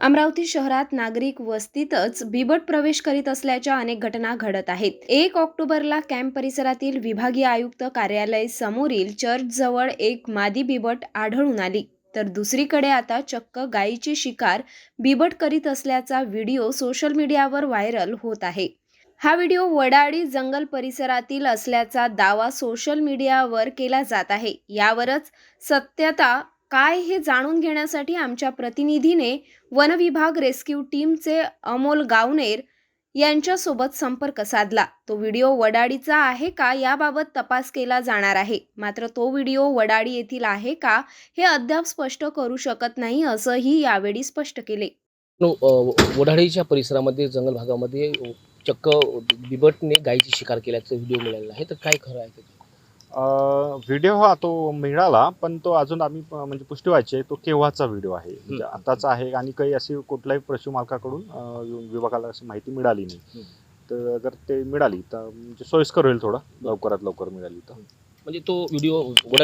अमरावती शहरात नागरिक वस्तीतच बिबट प्रवेश करीत असल्याच्या अनेक घटना घडत आहेत. एक ऑक्टोबरला कॅम्प परिसरातील विभागीय आयुक्त कार्यालय समोरील चर्चजवळ एक मादी बिबट आढळून आली. तर दुसरीकडे आता चक्क गायीची शिकार बिबट करीत असल्याचा व्हिडिओ सोशल मीडियावर व्हायरल होत आहे. हा व्हिडिओ वडाळी जंगल परिसरातील असल्याचा दावा सोशल मीडियावर केला जात आहे. यावरच सत्यता काय हे जाणून घेण्यासाठी आमच्या प्रतिनिधीने वनविभाग रेस्क्यू टीमचे अमोल गावनेर यांच्यासोबत संपर्क साधला. तो व्हिडिओ वडाळीचा आहे का याबाबत तपास केला जाणार आहे. मात्र तो व्हिडिओ वडाळी येथील आहे का हे अद्याप स्पष्ट करू शकत नाही असंही यावेळी स्पष्ट केले. वडाडीच्या परिसरामध्ये जंगल भागामध्ये चक्क बिबटने गायीची शिकार केल्याचा व्हिडिओ मिळालेला आहे. तर काय खरं आहे व्हिडिओ हा तो मिळाला पण तो अजून आम्ही म्हणजे पुष्टी व्हायची तो केव्हाचा व्हिडिओ आहे? म्हणजे. आताचा आहे आणि काही अशी कुठल्याही पशुमालकाकडून अ, विभागाला अशी माहिती मिळाली नाही. तर जर ते मिळाली तर म्हणजे सोयीस्कर होईल थोडं लवकरात लवकर मिळाली तर. म्हणजे तो व्हिडिओ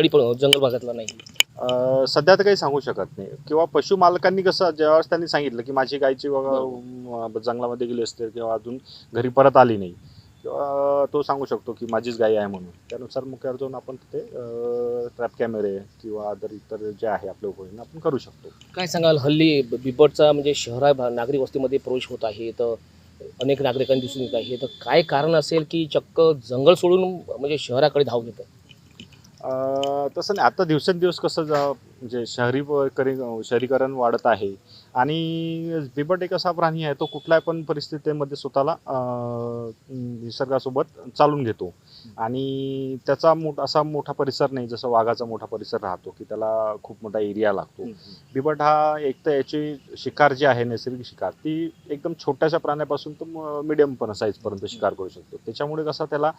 प- जंगल भागातला नाही. सध्या तर काही सांगू शकत नाही. किंवा पशुमालकांनी कसं ज्यावेळेस त्यांनी सांगितलं की माझी गायची जंगलामध्ये गेली असते किंवा अजून घरी परत आली नाही किंवा तो सांगू शकतो की माझीच गाय आहे म्हणून. त्यानुसार मुख्यावर जाऊन आपण तिथे ट्रॅप कॅमेरे किंवा अदर इतर जे आहे आपल्या उपयोजना आपण करू शकतो. काय सांगाल? हल्ली बिबटचा म्हणजे शहरा नागरिक वस्तीमध्ये प्रवेश होत आहे तर अनेक नागरिकांनी दिसून येत आहे. तर काय कारण असेल की चक्क जंगल सोडून म्हणजे शहराकडे धाव घेत आहे तसं नाही. आता दिवसेंदिवस कसं जा म्हणजे शहरीकरण शहरीकरण वाढत आहे. आणि बिबट एक असा प्राणी आहे तो कुठल्याही पण परिस्थितीमध्ये स्वतःला निसर्गासोबत चालून घेतो. आणि त्याचा मोठा असा मोठा परिसर नाही जसं वाघाचा मोठा परिसर राहतो की त्याला खूप मोठा एरिया लागतो. बिबट हा एक तर याची शिकार जी आहे नैसर्गिक शिकार ती एकदम छोट्याशा प्राण्यापासून तो मिडियम पण साईजपर्यंत शिकार करू शकतो. त्याच्यामुळे कसं त्याला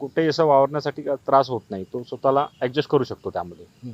कुठेही असं वावरण्यासाठी त्रास होत नाही तो स्वतःला ॲडजस्ट करू शकतो त्यामध्ये.